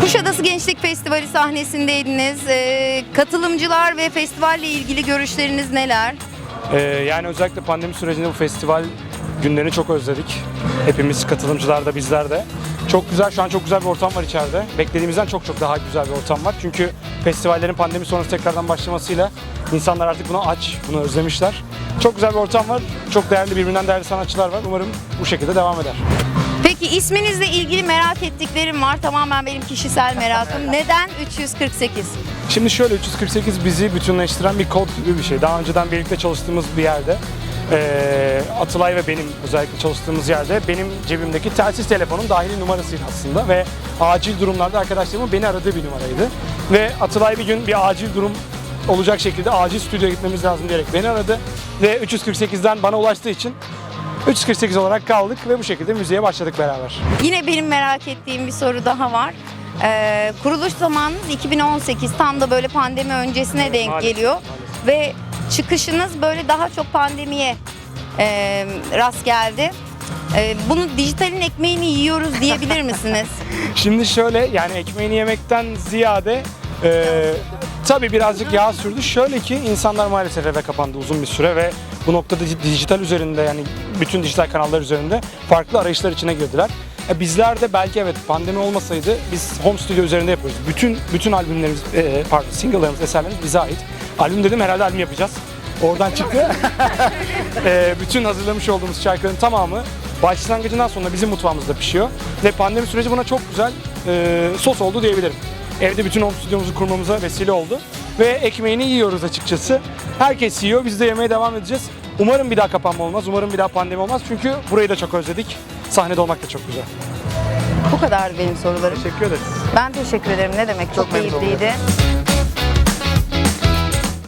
Kuşadası Gençlik Festivali sahnesindeydiniz. Ee, katılımcılar ve festivalle ilgili görüşleriniz neler? Ee, yani özellikle pandemi sürecinde bu festival günlerini çok özledik. Hepimiz katılımcılar da bizler de. Çok güzel, şu an çok güzel bir ortam var içeride. Beklediğimizden çok çok daha güzel bir ortam var. Çünkü festivallerin pandemi sonrası tekrardan başlamasıyla insanlar artık buna aç, bunu özlemişler. Çok güzel bir ortam var. Çok değerli, birbirinden değerli sanatçılar var. Umarım bu şekilde devam eder. Peki isminizle ilgili merak ettiklerim var. Tamamen benim kişisel merakım. Neden 348? Şimdi şöyle 348 bizi bütünleştiren bir kod gibi bir şey. Daha önceden birlikte çalıştığımız bir yerde eee, Atılay ve benim özellikle çalıştığımız yerde benim cebimdeki telsiz telefonun dahili numarasıydı aslında ve acil durumlarda arkadaşlarımın beni aradığı bir numaraydı. Ve Atılay bir gün bir acil durum olacak şekilde acil stüdyoya gitmemiz lazım diyerek beni aradı ve 348'den bana ulaştığı için 348 olarak kaldık ve bu şekilde müziğe başladık beraber. Yine benim merak ettiğim bir soru daha var. Ee, kuruluş zamanınız 2018 tam da böyle pandemi öncesine denk maalesef, geliyor maalesef. ve çıkışınız böyle daha çok pandemiye e, rast geldi. E, bunu dijitalin ekmeğini yiyoruz diyebilir misiniz? Şimdi şöyle yani ekmeğini yemekten ziyade e, tabii birazcık yağ sürdü. Şöyle ki insanlar maalesef eve kapandı uzun bir süre ve bu noktada di- dijital üzerinde yani bütün dijital kanallar üzerinde farklı arayışlar içine girdiler. E, bizler de belki evet pandemi olmasaydı biz home studio üzerinde yapıyoruz. Bütün bütün albümlerimiz, e, pardon single'larımız, eserlerimiz bize ait. Albüm dedim herhalde albüm yapacağız. Oradan çıktı. E, bütün hazırlamış olduğumuz şarkıların tamamı başlangıcından sonra bizim mutfağımızda pişiyor. Ve pandemi süreci buna çok güzel e, sos oldu diyebilirim. Evde bütün home stüdyomuzu kurmamıza vesile oldu. Ve ekmeğini yiyoruz açıkçası. Herkes yiyor, biz de yemeye devam edeceğiz. Umarım bir daha kapanma olmaz, umarım bir daha pandemi olmaz. Çünkü burayı da çok özledik. Sahnede olmak da çok güzel. Bu kadardı benim sorularım. Teşekkür ederiz. Ben teşekkür ederim. Ne demek çok, Çok memnun oldum. keyifliydi.